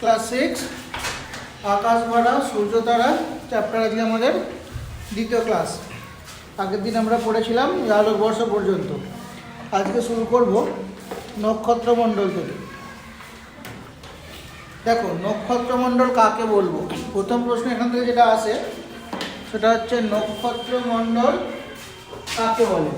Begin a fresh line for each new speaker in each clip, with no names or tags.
Class six আকাশ ভরা, সূর্য তারা chapter আজকে আমাদের দ্বিতীয় ক্লাস আগের দিন আমরা পড়েছিলাম আলোকবর্ষ পর্যন্ত। আজকে শুরু করব নক্ষত্রমণ্ডল থেকে। দেখো, নক্ষত্রমণ্ডল কাকে বলব? প্রথম প্রশ্ন এখান থেকে যেটা আসে, সেটা হচ্ছে নক্ষত্রমণ্ডল কাকে বলে?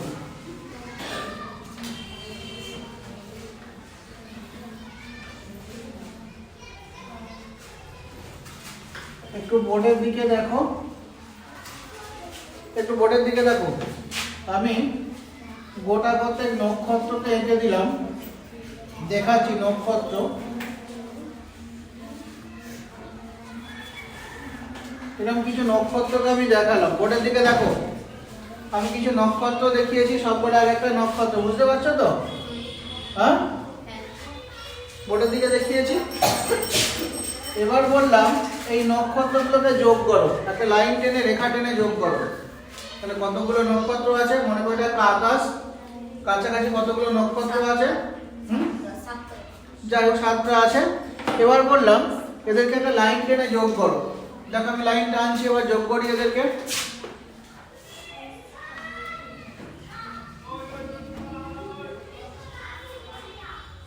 একটু বোর্ডের দিকে দেখো। একটু বোর্ডের দিকে দেখো। আমি গোটা প্রত্যেক নক্ষত্রকে এঁকে দিলাম। দেখাচ্ছি নক্ষত্র। এরকম কিছু নক্ষত্রকে আমি দেখালাম। বোর্ডের দিকে দেখো। আমি কিছু নক্ষত্র দেখিয়েছি সবকটা এক একটা নক্ষত্র, বুঝতে পারছ তো? হ্যাঁ? বোর্ডের দিকে দেখিয়েছি। এবার বললাম, এই নক্ষত্রগুলোকে যোগ করো। একটা লাইন টেনে, রেখা টেনে যোগ করো। তাহলে কতগুলো নক্ষত্র আছে? মনে করো একটা আকাশ। কাছাকাছি কতগুলো নক্ষত্র আছে? যাই হোক, সাতটা আছে। এবার বললাম, এদেরকে একটা লাইন টেনে যোগ করো। দেখো আমি লাইন টানছি, এবার যোগ করি এদেরকে।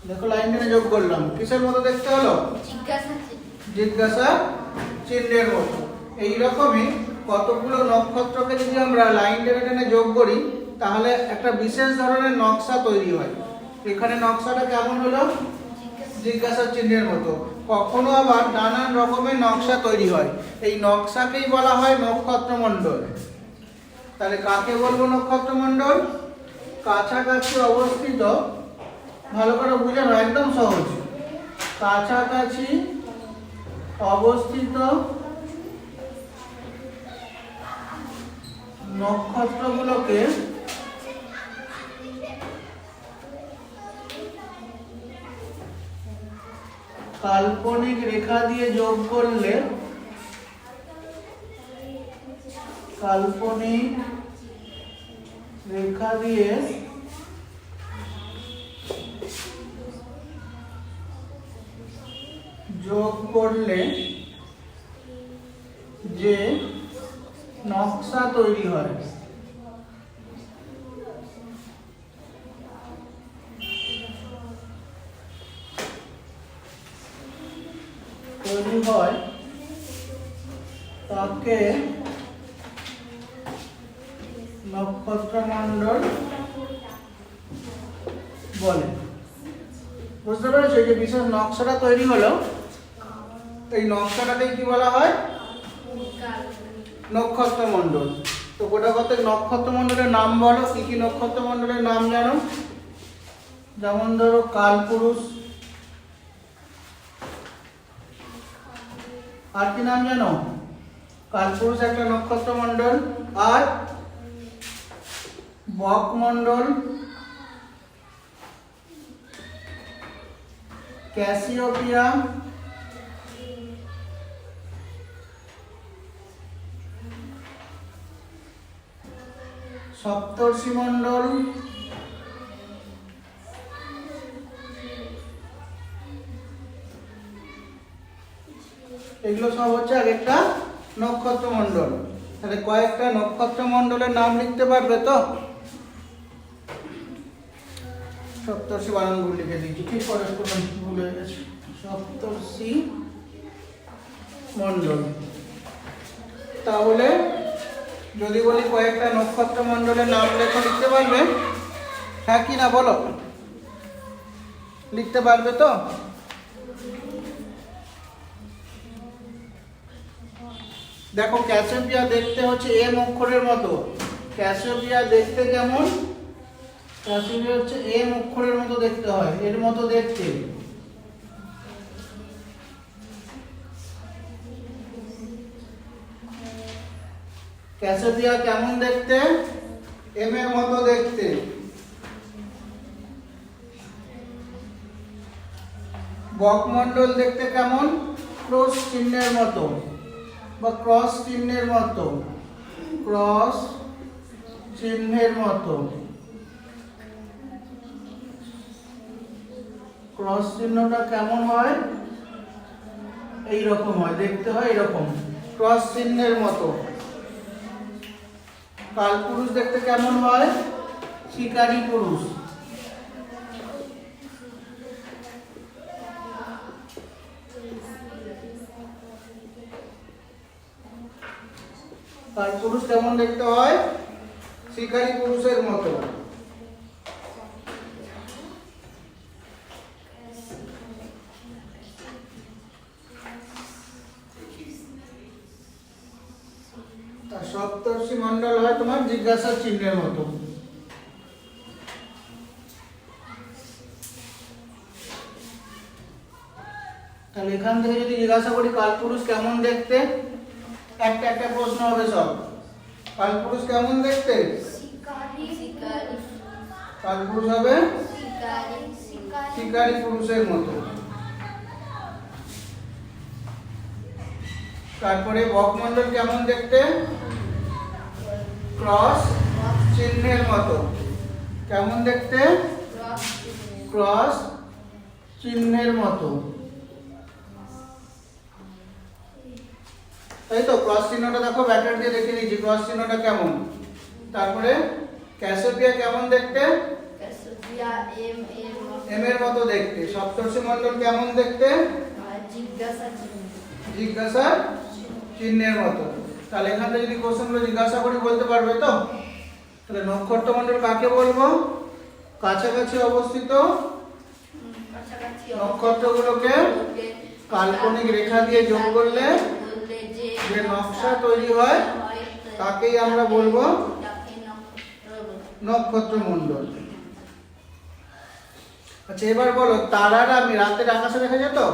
দেখো লাইন টেনে যোগ করলাম। কিসের মতো দেখতে হলো?
জিজ্ঞাসা
জিজ্ঞাসা চিহ্নের মতো। এইরকমই কতগুলো নক্ষত্রকে যদি আমরা লাইন টেনে টেনে যোগ করি, তাহলে একটা বিশেষ ধরনের নকশা তৈরি হয়। এখানে নকশাটা কেমন হলো? জিজ্ঞাসা চিহ্নের মতো। কখনো আবার নানান রকমের নকশা তৈরি হয়। এই নকশাকেই বলা হয় নক্ষত্রমণ্ডল। তাহলে কাকে বলব নক্ষত্রমণ্ডল? কাছাকাছি অবস্থিত, ভালো করে বুঝে একদম সহজ। কাছাকাছি অবস্থিত নক্ষত্রগুলোকে কাল্পনিক রেখা দিয়ে যোগ করলে কাল্পনিক রেখা দিয়ে যোগ করলে যে নকশা তৈরি হয় তৈরি হয়, তাকে নক্ষত্রমণ্ডল বলে। বুঝতে পেরেছ? যে বিশেষ নকশাটা তৈরি হলো এই নকশাটাকে কি বলা হয়? নক্ষত্রমণ্ডল। তো গোটা কত নক্ষত্রমণ্ডলের নাম বলো, কি কি নক্ষত্রমণ্ডলের নাম জানো? যেমন ধরো কালপুরুষ, আর কি নাম জানো? কালপুরুষ একটা নক্ষত্রমণ্ডল, আর বকমণ্ডল, ক্যাসিওপিয়া সপ্তর্ষি মণ্ডল। এগুলো সব হচ্ছে একটা নক্ষত্র মণ্ডল। তাহলে কয়েকটা নক্ষত্র মণ্ডলের নাম লিখতে পারবে তো? সপ্তর্ষি বানানগুলো লিখে দিচ্ছি। ঠিক করে ভুল গেছে। সপ্তর্ষি মণ্ডল। তাহলে যদি বলি কয়েকটা নক্ষত্র মণ্ডলের নাম লেখো, লিখতে পারবে? হ্যাঁ কি না, বলো। লিখতে পারবে তো? দেখো ক্যাসিওপিয়া দেখতে হচ্ছে এম অক্ষরের মতো। ক্যাসিওপিয়া দেখতে কেমন? ক্যাসিওপিয়া হচ্ছে এম অক্ষরের মতো দেখতে হয়, এর মতো দেখতে। ক্যাসিওপিয়া কেমন দেখতে? এম এর মতো দেখতে। বকমণ্ডল দেখতে কেমন? ক্রস চিহ্নের মতো। বা ক্রস চিহ্নের মতো। ক্রস চিহ্নের মতো। ক্রস চিহ্নটা কেমন হয়? এই রকম হয়, দেখতে হয় এরকম ক্রস চিহ্নের মতো। কালপুরুষ দেখতে কেমন হয়? শিকারি পুরুষ। কালপুরুষ কেমন দেখতে হয়? শিকারী পুরুষের মতো আর সপ্তর্ষি মন্ডল হয় তোমার জিজ্ঞাসা চিহ্নের মতো। তাহলে এখান থেকে যদি জিজ্ঞাসা করি কালপুরুষ কেমন দেখতে? একটা একটা প্রশ্ন হবে সব। কালপুরুষ কেমন দেখতে? কালপুরুষ হবে?
শিকারী
পুরুষের মতো। তারপরে বকমন্ডল কেমন দেখতে? ক্রস চিহ্নের মতো। কেমন দেখতে? ক্রস চিহ্নের মতো। তাই তো ক্রস চিহ্নটা দেখো ব্যাটার দিয়ে দেখে নিয়েছি ক্রস চিহ্নটা কেমন? তারপরে ক্যাসোপিয়া কেমন দেখতে?
এম এর
মতো। দেখতে। সপ্তর্ষি মন্ডল কেমন দেখতে?
জিজ্ঞাসা
জিজ্ঞাসা চিহ্নের মতো। তাহলে এখানে যদি কোশ্চেনগুলো জিজ্ঞাসা করি বলতে পারবে তো? তাহলে নক্ষত্র মন্ডল কাকে বলব? কাছাকাছি অবস্থিত নক্ষত্রগুলোকে কাল্পনিক রেখা দিয়ে যোগ করলে
যে
নকশা তৈরি হয়, তাকেই আমরা বলব
তাকে নক্ষত্র বলে।
নক্ষত্র মন্ডল আচ্ছা এবার বলো, তারারা আমি রাতের আকাশে দেখেছ তো?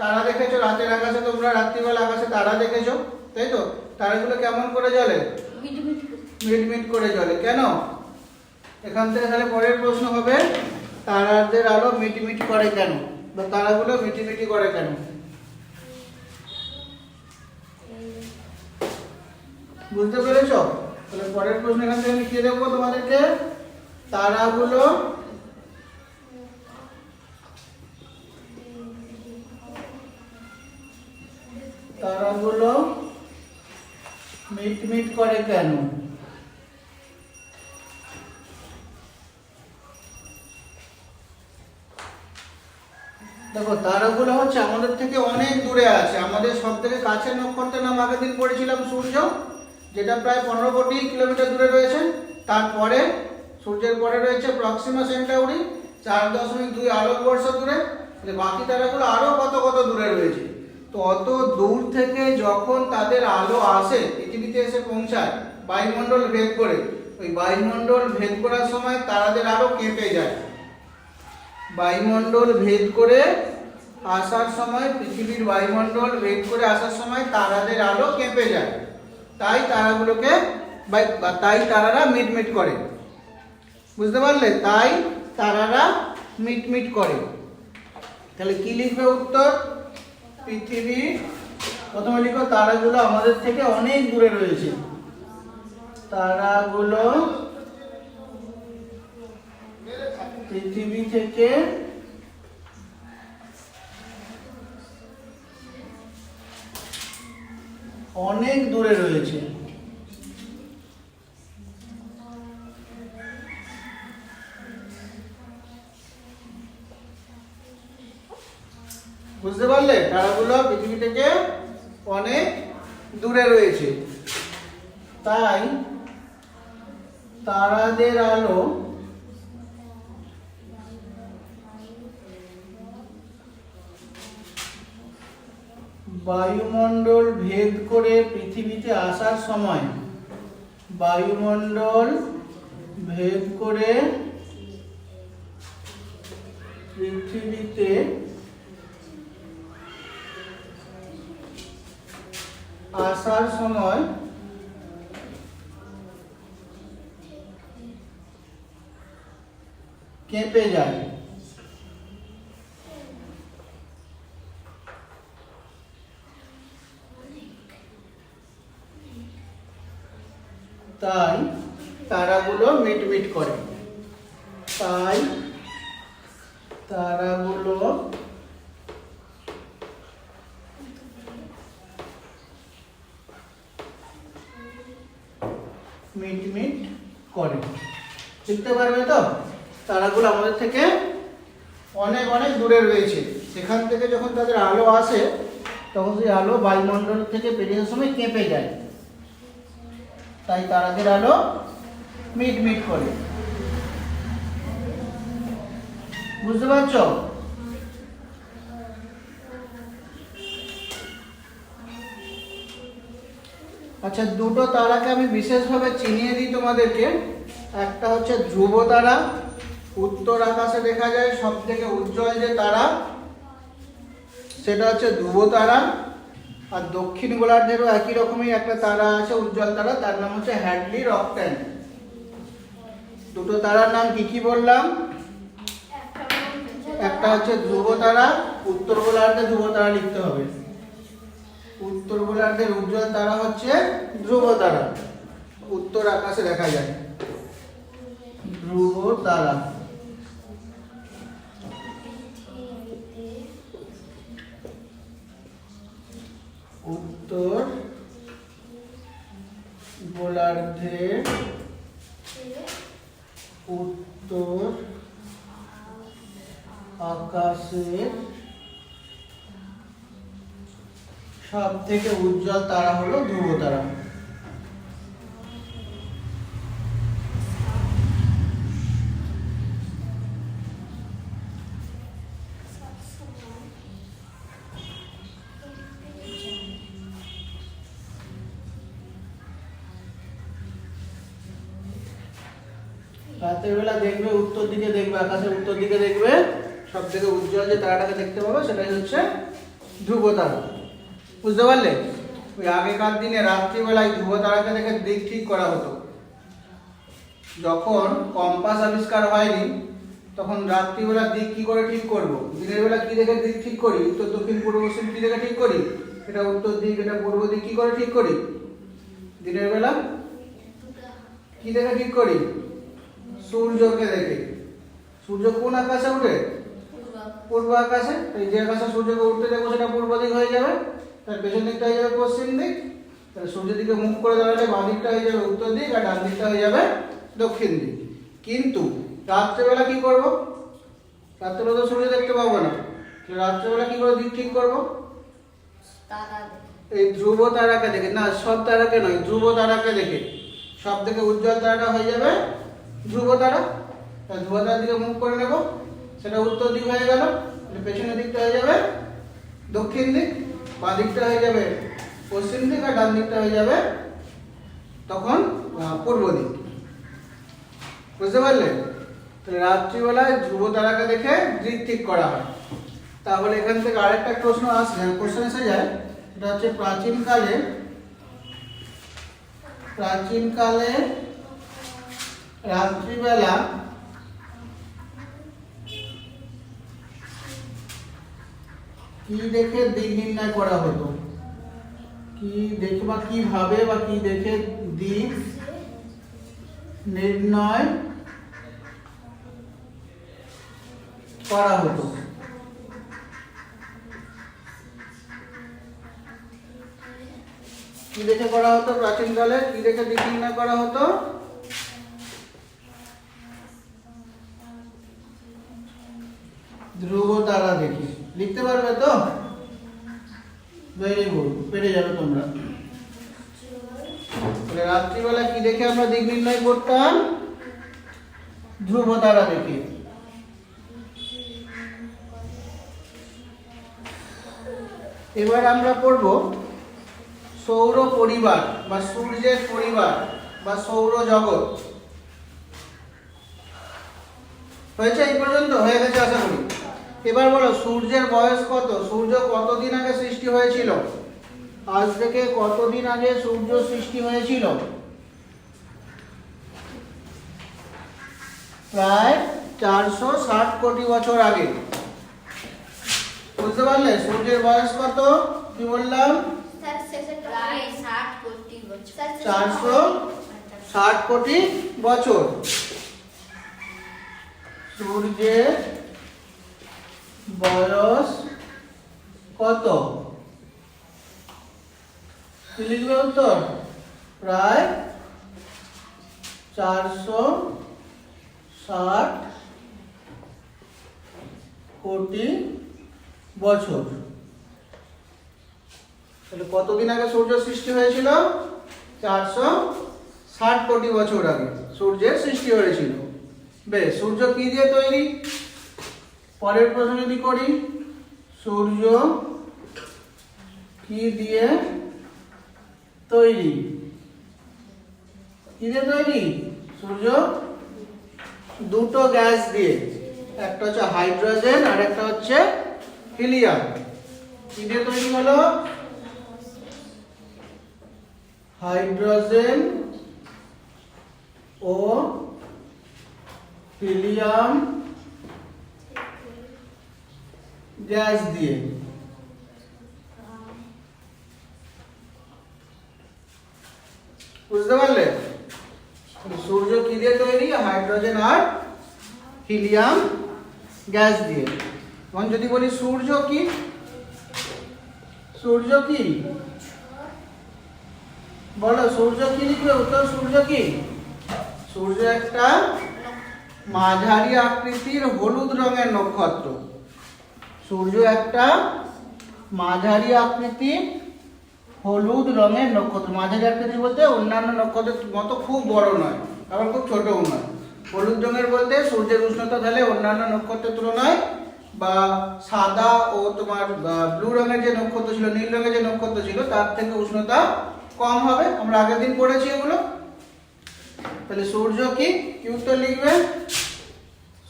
তারা দেখেছ? রাতের আকাশে তোমরা রাত্রিবেলা আকাশে তারা দেখেছ, তাই তো? তারাগুলো কেমন করে জ্বলে?
মিটমিট করে।
করে জ্বলে। কেন? এখান থেকে তাহলে পরের প্রশ্ন হবে তারাদের আলো মিটমিট করে কেন? বা তারাগুলো মিটিমিটি করে কেন? বুঝতে পেরেছ? তাহলে পরের প্রশ্ন এখান থেকে লিখিয়ে দেবো তোমাদেরকে। তারাগুলো তারাগুলো মিটমিট করে কেন? দেখো, তারাগুলো হচ্ছে আমাদের থেকে অনেক দূরে আছে। আমাদের সব থেকে কাছের নক্ষত্রের নাম আগের দিন পড়েছিলাম সূর্য, যেটা প্রায় পনেরো কোটি কিলোমিটার দূরে রয়েছে। তারপরে সূর্যের পরে রয়েছে প্রক্সিমা সেন্টাউরি চার দশমিক দুই আলোকবর্ষ দূরে। বাকি তারাগুলো আরও কত কত দূরে রয়েছে? তো অত দূর থেকে যখন তাদের আলো আসে, পৃথিবীতে এসে পৌঁছায়, বায়ুমণ্ডল ভেদ করে। ওই বায়ুমণ্ডল ভেদ করার সময় তারাদের আলো কেঁপে যায়। বায়ুমণ্ডল ভেদ করে আসার সময়, পৃথিবীর বায়ুমণ্ডল ভেদ করে আসার সময় তারাদের আলো কেঁপে যায়। তাই তারাগুলোকে তাই তারারা মিটমিট করে। বুঝতে পারলে? তাই তারারা মিটমিট করে। তাহলে কি লিখবে উত্তর? পৃথিবী প্রথমে লিখো তারাগুলো আমাদের থেকে অনেক দূরে রয়েছে। তারাগুলো পৃথিবী থেকে অনেক দূরে রয়েছে। বুঝতে পারলে? তারাগুলো পৃথিবী থেকে অনেক দূরে রয়েছে। তাই তারাদের আলো বায়ুমণ্ডল ভেদ করে পৃথিবীতে আসার সময় বায়ুমণ্ডল ভেদ করে পৃথিবীতে আসার সময় কেঁপে যায়। তাই তারাগুলো মিটমিট করে। তাই তারাগুলো মিট মিট করে। শিখতে পারবে তো? তারাগুলো আমাদের থেকে অনেক অনেক দূরে রয়েছে। সেখান থেকে যখন তাদের আলো আসে, তখন সেই আলো বায়ুমণ্ডল থেকে বেরিয়ে সময় কেঁপে যায়। তাই তারাদের আলো মিট মিট করে। বুঝতে পারছ? আচ্ছা দুটো তারাকে আমি বিশেষভাবে চিনিয়ে দিই তোমাদেরকে। একটা হচ্ছে ধ্রুব তারা, উত্তর আকাশে দেখা যায় সব থেকে উজ্জ্বল যে তারা, সেটা হচ্ছে ধ্রুব তারা। আর দক্ষিণ গোলার্ধেরও একই রকমই একটা তারা আছে, উজ্জ্বল তারা, তার নাম হচ্ছে হ্যাডলি রকটেন দুটো তারার নাম কি কি বললাম? একটা হচ্ছে ধ্রুব তারা, উত্তর গোলার্ধে ধ্রুব তারা লিখতে হবে। উত্তর গোলার্ধের উজ্জ্বল তারা হচ্ছে ধ্রুব তারা। উত্তর আকাশে দেখা যায়। ধ্রুব তারা। উত্তর গোলার্ধের উত্তর আকাশের সব থেকে উজ্জ্বল তারা হলো ধ্রুব তারা। রাতের বেলা দেখবে, উত্তর দিকে দেখবে, আকাশের উত্তর দিকে দেখবে, সব থেকে উজ্জ্বল যে তারাটাকে দেখতে পাবে সেটাই হচ্ছে ধ্রুব তারা। বুঝতে পারলে? ওই আগেকার দিনে রাত্রিবেলায় ধ্রুব তারাকে দেখে দিক ঠিক করা হতো। যখন কম্পাস আবিষ্কার হয়নি তখন রাত্রিবেলা দিক কি করে ঠিক করব? দিনের বেলা কি দেখে দিক ঠিক করি? উত্তর দক্ষিণ পূর্ব পশ্চিম কি দেখে ঠিক করি? এটা উত্তর দিক এটা পূর্ব দিক কি করে ঠিক করি? দিনের বেলা কি দেখে ঠিক করি? সূর্যকে দেখে। সূর্য কোন আকাশে উঠে? পূর্ব আকাশে? এই যে আকাশে সূর্যকে উঠতে দেখব সেটা পূর্ব দিক হয়ে যাবে। তার পেছন দিকটা হয়ে যাবে পশ্চিম দিক। তাহলে সূর্যের দিকে মুখ করে দাঁড়ালে বাঁ দিকটা হয়ে যাবে উত্তর দিক আর ডান দিকটা হয়ে যাবে দক্ষিণ দিক। কিন্তু রাত্রেবেলা কি করব? রাত্রেবেলা তো সূর্য দেখতে পাবো না। রাত্রেবেলা কি করে দিক ঠিক করব? এই ধ্রুব তারাকে দেখে। না সব তারাকে নয় ধ্রুব তারাকে দেখে। সব থেকে উজ্জ্বল তারাটা হয়ে যাবে ধ্রুব তারা। তা ধ্রুব তারার দিকে মুখ করে নেব। সেটা উত্তর দিক হয়ে গেল। পেছনের দিকটা হয়ে যাবে দক্ষিণ দিক। বাঁ দিকটা হয়ে যাবে পশ্চিম দিক আর ডান দিকটা হয়ে যাবে তখন পূর্ব দিক। বুঝতে পারলে? রাত্রিবেলায় ধ্রুব তারাকে দেখে দিক ঠিক করা হয়। তাহলে এখান থেকে আরেকটা প্রশ্ন আসে কোশ্চেন এসে যায়। এটা হচ্ছে প্রাচীনকালে প্রাচীনকালে রাত্রিবেলা কি দেখে দিক নির্ণয় করা হতো? কি দেখে বা কীভাবে বা কি দেখে দিক নির্ণয় করা হতো? কি দেখে করা হতো প্রাচীনকালে কি দেখে দিক নির্ণয় করা হতো? ধ্রুব তারা দেখি। লিখতে পারবে তো? ভেরি গুড পেরে যাবে তোমরা। রাত্রিবেলা কি দেখে আমরা দিক নির্ণয় করতাম? ধ্রুব তারা দেখে। এবার আমরা পড়ব সৌর পরিবার বা সূর্যের পরিবার বা সৌর জগৎ। হয়েছে এই পর্যন্ত? হয়ে গেছে আশা করি। এবার বলো, সূর্যের বয়স কত? সূর্য কতদিন আগে সৃষ্টি হয়েছিল? আজ থেকে কতদিন আগে সূর্য সৃষ্টি হয়েছিল? প্রায় চারশো ষাট কোটি বছর আগে। বুঝতে পারলে? সূর্যের বয়স কত? কি বললাম? চারশো ষাট কোটি বছর। সূর্যের বয়স কত? কি লিখবে উত্তর। প্রায় চারশো ষাট কোটি বছর। তাহলে কতদিন আগে সূর্য সৃষ্টি হয়েছিল? চারশো ষাট কোটি বছর আগে সূর্যের সৃষ্টি হয়েছিল। বেশ, সূর্য কি দিয়ে তৈরি? পরের প্রশ্ন যদি করি, সূর্য কি দিয়ে তৈরি? কি দিয়ে তৈরি? সূর্য দুটো গ্যাস দিয়ে। একটা হচ্ছে হাইড্রোজেন আর একটা হচ্ছে হিলিয়াম। কি দিয়ে তৈরি হলো? হাইড্রোজেন ও হিলিয়াম গ্যাস দিয়ে। বুঝতে পারলে? সূর্য কি দিয়ে তৈরি? হাইড্রোজেন আর হিলিয়াম গ্যাস দিয়ে। এখন যদি বলি সূর্য কি? সূর্য কি? বলো, সূর্য কি লিখবে? উত্তর সূর্য কি? সূর্য একটা মাঝারি আকৃতির হলুদ রঙের নক্ষত্র। সূর্য একটা মাঝারি আকৃতির হলুদ রঙের নক্ষত্র। মাঝারি আকৃতি বলতে অন্যান্য নক্ষত্রের মতো খুব বড় নয়, আবার খুব ছোটও নয়। হলুদ রঙের বলতে সূর্যের উষ্ণতা তাহলে অন্যান্য নক্ষত্রের তুলনায় বা সাদা ও তোমার ব্লু রঙের যে নক্ষত্র ছিল, নীল রঙের যে নক্ষত্র ছিল, তার থেকে উষ্ণতা কম হবে। আমরা আগের দিন পড়েছি এগুলো। তাহলে সূর্য কি? কি উত্তর লিখবে?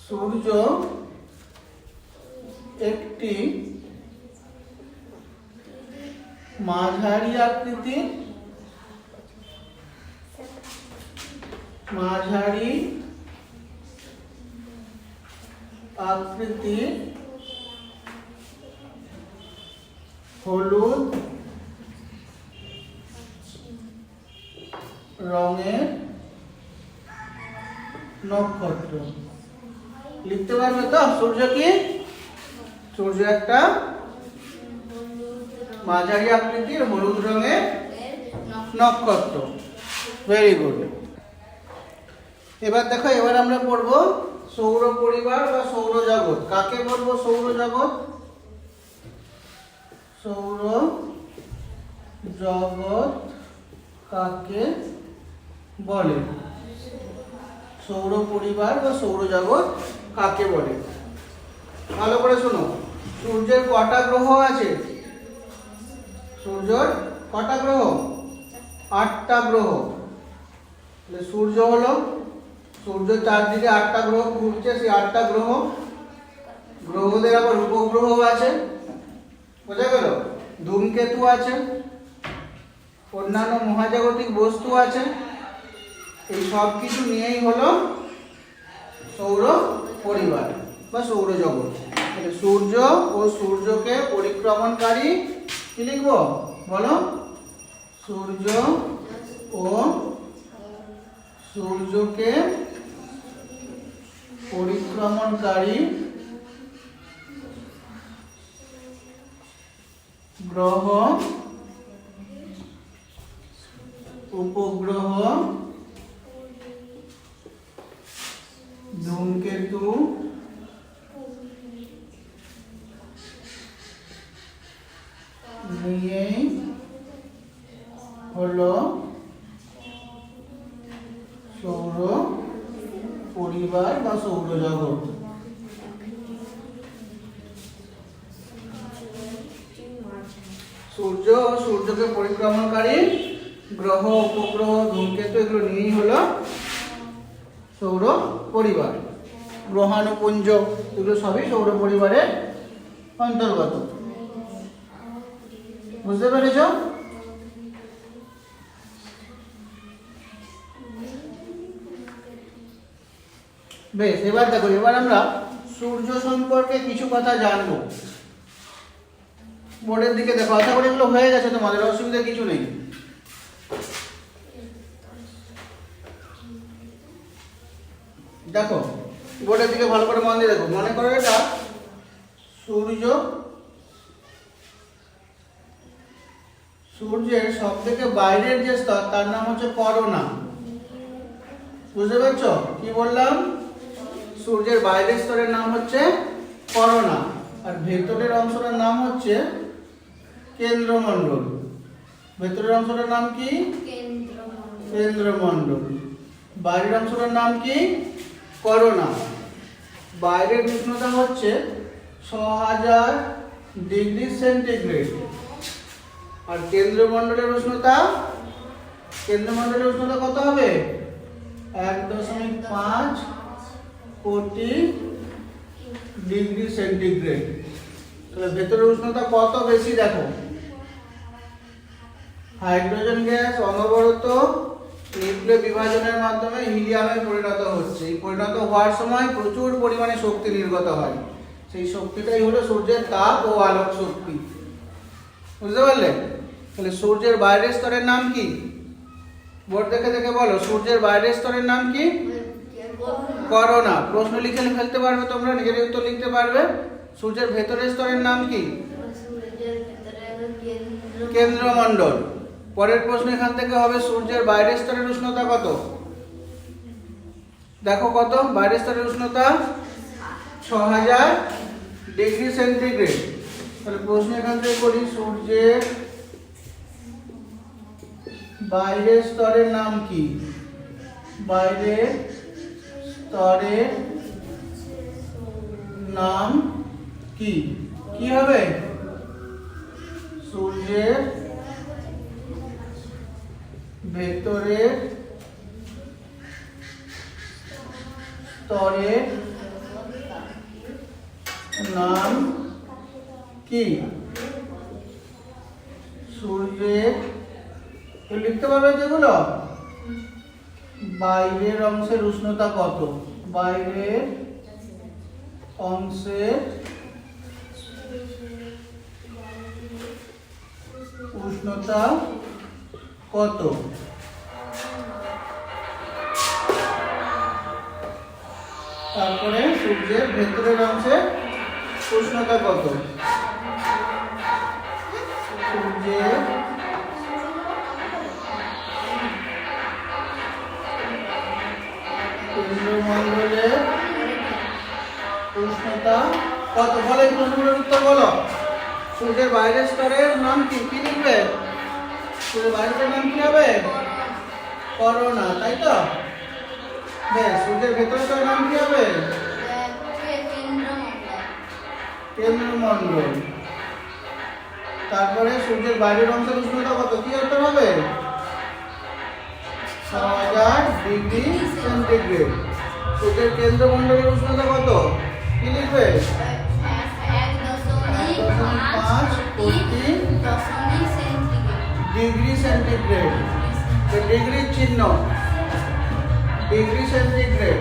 সূর্য একটি মাঝারি আকৃতি মাঝারি আকৃতি হলুদ রঙের নক্ষত্র। লিখতে পারবে তো সূর্য কি? সূর্য একটা মাঝারি আকৃতির হলুদ রঙের নক্ষত্র। ভেরি গুড এবার দেখো, এবার আমরা পড়ব সৌর পরিবার বা সৌর জগৎ। কাকে বলব সৌর জগৎ? সৌর জগৎ কাকে বলে? সৌর পরিবার বা সৌরজগৎ কাকে বলে? ভালো করে শোনো। সূর্যের কটা গ্রহ আছে? সূর্যর কটা গ্রহ? আটটা গ্রহ। সূর্য হলো, সূর্য চারদিকে আটটা গ্রহ ঘুরছে, সেই আটটা গ্রহ, গ্রহদের আবার উপগ্রহ আছে। বোঝা গেল? ধূমকেতু আছে, অন্যান্য মহাজাগতিক বস্তু আছে। এই সব কিছু নিয়েই হলো সৌর পরিবার। বা সৌরজগৎ তাহলে সূর্য ও সূর্যকে পরিক্রমণকারী কি লিখব? বলো। সূর্য ও সূর্যকে পরিক্রমণকারী গ্রহ, উপগ্রহ, ধূমকেতু নিয়েই হলো সৌর পরিবার বা সৌরজগৎ সূর্য ও সূর্যকে পরিক্রমণকারী গ্রহ উপগ্রহ ধূমকেতু এগুলো নিয়েই হলো সৌর পরিবার গ্রহাণুপুঞ্জ এগুলো সবই সৌর পরিবারের অন্তর্গত। বুঝতে পেরেছ? বেশ, এবার দেখো, এবার আমরা সূর্য সম্পর্কে কিছু কথা জানব। বোর্ডের দিকে দেখো, আশা করি এগুলো হয়ে গেছে তোমাদের, অসুবিধা কিছু নেই। দেখো বোর্ডের দিকে ভালো করে মন দিয়ে দেখো। মনে করো এটা সূর্য সূর্যের সব থেকে বাইরের যে স্তর তার নাম হচ্ছে করোনা। বুঝতে পারছ? কি বললাম? সূর্যের বাইরের স্তরের নাম হচ্ছে করোনা। আর ভেতরের অংশটার নাম হচ্ছে কেন্দ্রমণ্ডল। ভেতরের অংশটার নাম কি?
কেন্দ্রমণ্ডল।
কেন্দ্রমণ্ডল। বাইরের অংশটার নাম কি? করোনা। বাইরের উষ্ণতা হচ্ছে ছ হাজার ডিগ্রি সেন্টিগ্রেড। আর কেন্দ্রমণ্ডলের উষ্ণতা কেন্দ্রমণ্ডলের উষ্ণতা কত হবে? এক দশমিক পাঁচ কোটি ডিগ্রি সেন্টিগ্রেড। তাহলে ভেতরের উষ্ণতা কত বেশি দেখো? হাইড্রোজেন গ্যাস, অনবরত নিউক্লিয় বিভাজনের মাধ্যমে হিলিয়ামে পরিণত হচ্ছে। এই পরিণত হওয়ার সময় প্রচুর পরিমাণে শক্তি নির্গত হয়। সেই শক্তিটাই হলো সূর্যের তাপ ও আলোক শক্তি। বুঝতে পারলে? তাহলে সূর্যের বাইরের স্তরের নাম কি? বোর্ড দেখে দেখে বলো সূর্যের বাইরের স্তরের নাম কি? করোনা। প্রশ্ন লিখে ফেলতে পারবে তোমরা নিজের উত্তর লিখতে পারবে। সূর্যের ভেতরের স্তরের নাম কি?
কেন্দ্র
কেন্দ্রমণ্ডল। পরের প্রশ্ন এখান থেকে হবে, সূর্যের বাইরের স্তরের উষ্ণতা কত? দেখো কত? বাইরের স্তরের উষ্ণতা ছ হাজার ডিগ্রি সেন্টিগ্রেড। তাহলে প্রশ্ন এখান থেকে করি, সূর্যের বাইরের স্তরের নাম কি? বাইরের স্তরের নাম কি? কি হবে? সূর্যের ভেতরের স্তরের নাম কি? সূর্যের লিখতে পারবে যেগুলো? বাইরের অংশের উষ্ণতা কত? বাইরের অংশের উষ্ণতা কত? তারপরে সূর্যের ভেতরের অংশে উষ্ণতা কত? সূর্যের উষ্ণতা কত? বলো প্রশ্নগুলোর উত্তর বলো। সূর্যের বাইরের স্তরের নাম কি? কি লিখবে? সূর্যের বাইরের নাম কি হবে? করোনা তাই তো? বেশ সূর্যের ভেতরের স্তরের নাম কি হবে?
কেন্দ্রমণ্ডল।
তারপরে সূর্যের বাইরের অংশের উষ্ণতা কত? কি উত্তর হবে? ছ হাজার ডিগ্রি সেন্টিগ্রেড। সূর্যের কেন্দ্রমণ্ডলের উষ্ণতা কত? কি লিখবে?
পাঁচ
পাঁচ
কোটি
ডিগ্রি সেন্টিগ্রেড তো ডিগ্রির চিহ্ন ডিগ্রি সেন্টিগ্রেড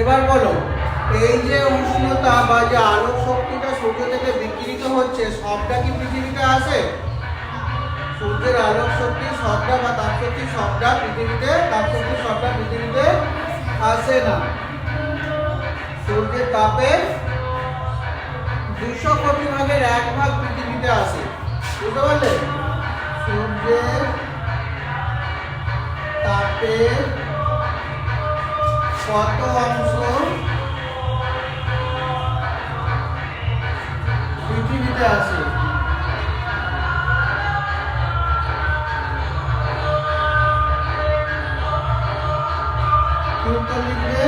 এবার বলো, এই যে উষ্ণতা বা যে আলোক শক্তিটা সূর্য থেকে বিকিরিত হচ্ছে, সবটা কি পৃথিবীতে আসে? সূর্যের আলোক শক্তি সবটা বা তাপ শক্তি সবটা পৃথিবীতে তাপ শক্তি সবটা পৃথিবীতে আসে না। সূর্যের তাপের দুশো কোটি ভাগের এক ভাগ পৃথিবীতে আসে। বুঝতে পারলে? সূর্যের কত অংশ পৃথিবীতে কি লিখবে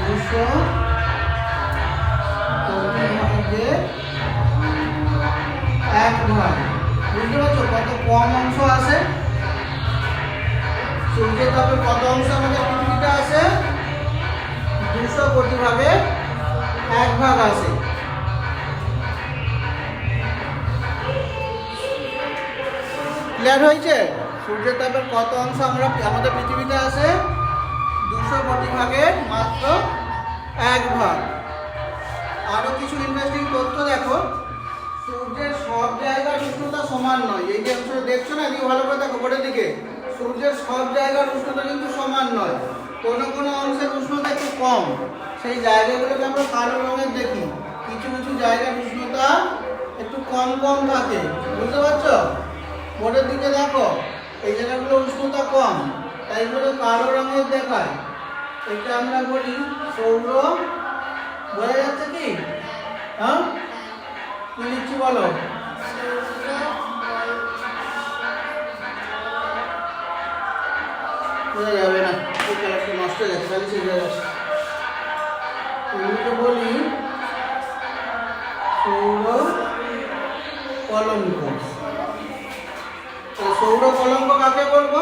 দুশো কম অংশ আছে। সূর্যের তাপের কত অংশ? আমাদের পৃথিবীতে আছে। দুশো কোটি ভাগে এক ভাগ আছে। ক্লিয়ার হয়েছে? সূর্যের তাপের কত অংশ আমরা আমাদের পৃথিবীতে আছে? দুশো কোটি ভাগের মাত্র এক ভাগ। আরও কিছু ইন্টারেস্টিং তথ্য দেখো। সূর্যের সব জায়গার উষ্ণতা সমান নয়। এই যে অংশটা দেখছ না এদিকে ভালো করে দেখো বোর্ডের দিকে। সূর্যের সব জায়গার উষ্ণতা কিন্তু সমান নয়। কোনো কোনো অংশের উষ্ণতা একটু কম। সেই জায়গাগুলোকে আমরা কালো রঙের দেখি। কিছু কিছু জায়গার উষ্ণতা একটু কম কম থাকে। বুঝতে পারছ? বোর্ডের দিকে দেখো, এই জায়গাগুলো উষ্ণতা কম, তাই এগুলো কালো রঙের দেখায়। এটা আমরা বলি সৌর। বোঝা যাচ্ছে কি? হ্যাঁ? কি লিখছি বলো? বোঝা যাবে না নষ্ট হয়ে খালি শেষ হয়ে যাচ্ছে। এগুলোকে বলি সৌর কলঙ্ক। সৌর কলঙ্ক কাকে বলব?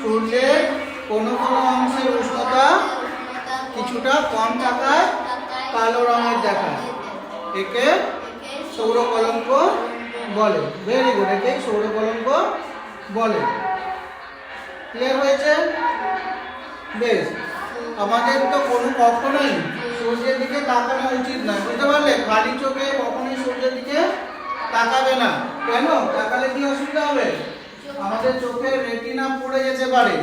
সূর্যের কোনো কোনো অংশের উষ্ণতা কিছুটা কম থাকায় কালো রঙের দেখায়। একে সৌর কলঙ্ক বলে। ভেরি গুড একে সৌর কলঙ্ক বলে। ক্লিয়ার হয়েছে? বেশ আমাদের তো কোনো কখনোই সূর্যের দিকে তাকানো উচিত না। বুঝতে পারলে? খালি চোখে কখনোই সূর্যের দিকে তাকাবে না। কেন? তাকালে কি অসুবিধা হবে? আমাদের চোখের রেটিনা পড়ে যেতে পারে।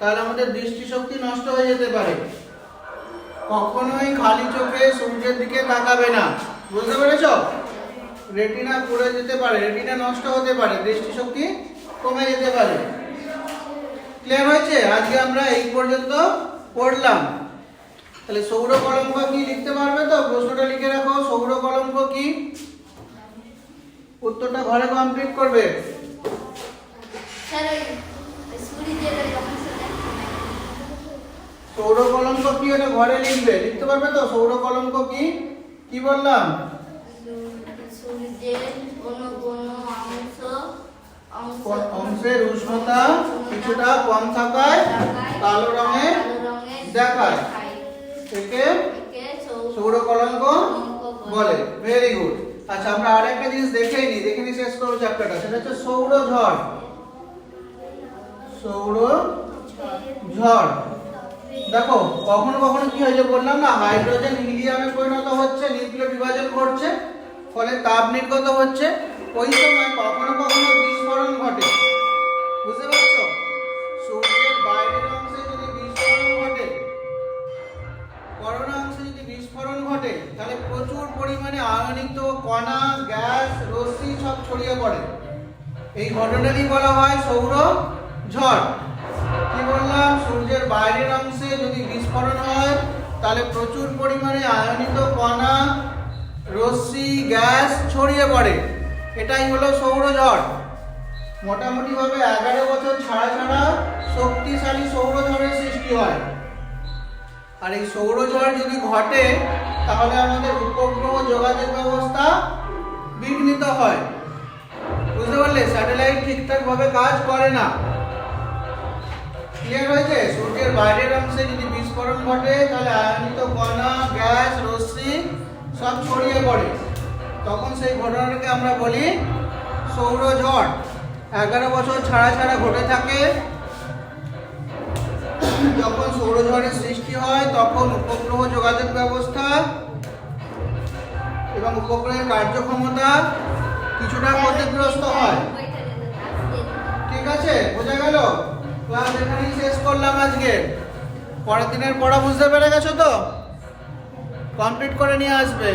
তাহলে আমাদের দৃষ্টিশক্তি নষ্ট হয়ে যেতে পারে। কখনোই খালি চোখে সূর্যের দিকে তাকাবে না। বুঝতে পেরেছ? রেটিনা পড়ে যেতে পারে রেটিনা নষ্ট হতে পারে দৃষ্টিশক্তি কমে যেতে পারে। ক্লিয়ার হয়েছে? আজকে আমরা এই পর্যন্ত পড়লাম। তাহলে সৌর কলঙ্ক কি লিখতে পারবে তো? প্রশ্নটা লিখে রাখো সৌর কলঙ্ক কি? উত্তরটা ঘরে কমপ্লিট করবে। সৌর কলঙ্ক কি এটা ঘরে লিখবে? লিখতে পারবে তো? সৌর কলঙ্ক কি? কি বললাম?
সূর্যের
অংশের উষ্ণতা কিছুটা কম থাকায় কালো রঙের দেখায়। একে সৌর কলঙ্ক বলে। ভেরি গুড আচ্ছা আমরা আরেকটা জিনিস দেখেই নি দেখে নি শেষ করব চ্যাপ্টারটা সেটা হচ্ছে সৌর ঝড় সৌর ঝড় দেখো, কখনো কখনো কি হয় যে বললাম না হাইড্রোজেন হিলিয়ামে পরিণত হচ্ছে, নিউক্লিয় বিভাজন ঘটছে, ফলে তাপ নির্গত হচ্ছে। ওই সময় কখনো কখনো বিস্ফোরণ ঘটে। বুঝতে পারছ? সূর্যের বাইরের অংশে যদি বিস্ফোরণ ঘটে, করোনা অংশে যদি বিস্ফোরণ ঘটে, তাহলে প্রচুর পরিমাণে আয়নিত কণা, গ্যাস, রশ্মি সব ছড়িয়ে পড়ে। এই ঘটনারই বলা হয় সৌর ঝড়। বললাম, সূর্যের বাইরের অংশে যদি বিস্ফোরণ হয়, তাহলে প্রচুর পরিমাণে আয়নিত কণা, রশ্মি, গ্যাস ছড়িয়ে পড়ে। এটাই হলো সৌরঝড় মোটামুটি ভাবে এগারো বছর ছাড়া ছাড়া শক্তিশালী সৌরঝড়ের সৃষ্টি হয়। আর এই সৌরঝড় যদি ঘটে, তাহলে আমাদের উপগ্রহ যোগাযোগ ব্যবস্থা বিঘ্নিত হয়। বুঝতে পারলে? স্যাটেলাইট ঠিকঠাকভাবে কাজ করে না। ক্লিয়ার হয়েছে? সূর্যের বাইরের অংশে যদি বিস্ফোরণ ঘটে, তাহলে আয়নিত কণা, গ্যাস, রশ্মি সব ছড়িয়ে পড়ে। তখন সেই ঘটনাটাকে আমরা বলি সৌরঝড় এগারো বছর ছাড়া ছাড়া ঘটে থাকে। যখন সৌরঝড়ের সৃষ্টি হয়, তখন উপগ্রহ যোগাযোগ ব্যবস্থা এবং উপগ্রহের কার্যক্ষমতা কিছুটা ক্ষতিগ্রস্ত হয়। ঠিক আছে? বোঝা গেল? ক্লাস এখানেই শেষ করলাম আজকে। পরের দিনের পড়া বুঝতে পেরে গেছো তো? কমপ্লিট করে নিয়ে আসবে।